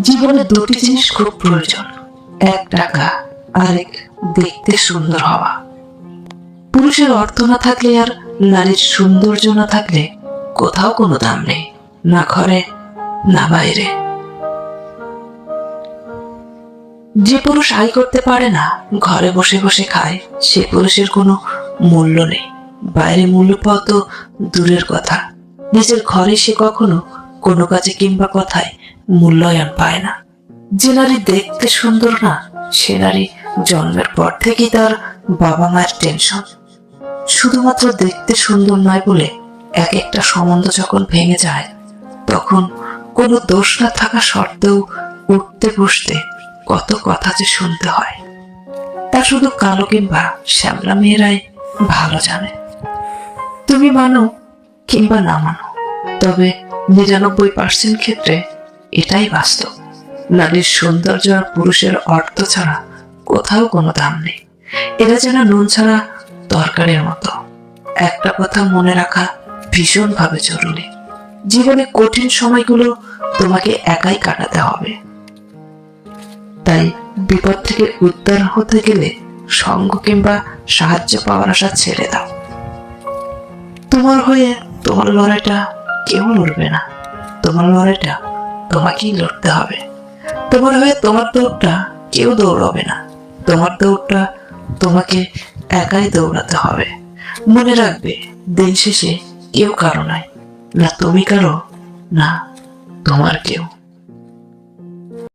জীবনে দুটি জিনিস খুব প্রয়োজন। এক টাকা, আরেক দেখতে সুন্দর হওয়া। পুরুষের অর্থ না থাকলে আর নারীর সৌন্দর্য না থাকলে কোথাও কোনো দাম নেই, না ঘরে, না বাইরে। যে পুরুষ আয় করতে পারে না, ঘরে বসে বসে খায়, সে পুরুষের কোনো মূল্য নেই। বাইরে মূল্য পাওয়া তো দূরের কথা। নিজের ঘরে সে কখনো কোনো কাজে কিংবা কথায় মূল্যায়ন পায় না। যে নারী দেখতে সুন্দর না, সে নারী জন্মের পর থেকেই তার বাবা মায়ের টেনশন শুধুমাত্র দেখতে সুন্দর নয় বলে এক একটা সম্বন্ধ যখন ভেঙে যায়, তখন কোনো দোষ না থাকা সত্ত্বেও উঠতে বসতে কত কথা যে শুনতে হয়। তা শুধু কালো কিংবা শ্যামলা মেয়েরাই ভালো জানে। তুমি মানো কিংবা না মানো, তবে নিরানব্বই পার্সেন্ট ক্ষেত্রে এটাই বাস্তব। নারীর সৌন্দর্য আর পুরুষের অর্থ ছাড়া কোথাও কোনো দাম নেই। এরা যেন নুন ছাড়া তরকারির মতো। একটা কথা মনে রাখা ভীষণভাবে জরুরি। জীবনে কঠিন সময়গুলো তোমাকে একাই কাটাতে হবে। তাই বিপদ থেকে উদ্ধার হতে গেলে সঙ্গ কিংবা সাহায্য পাওয়ার আশা ছেড়ে দাও। তোমার হয়ে তোমার লড়াইটা কেউ লড়বে না। তোমার লড়াইটা তোমাকেই লড়তে হবে। তোমার হয়ে তোমার দৌড়টা কেউ দৌড়াবে না। তোমার দৌড়টা তোমাকে একাই দৌড়াতে হবে। মনে রাখবে, দিন শেষে কেউ কারও নাই না তুমি কারও, না তোমার কেউ।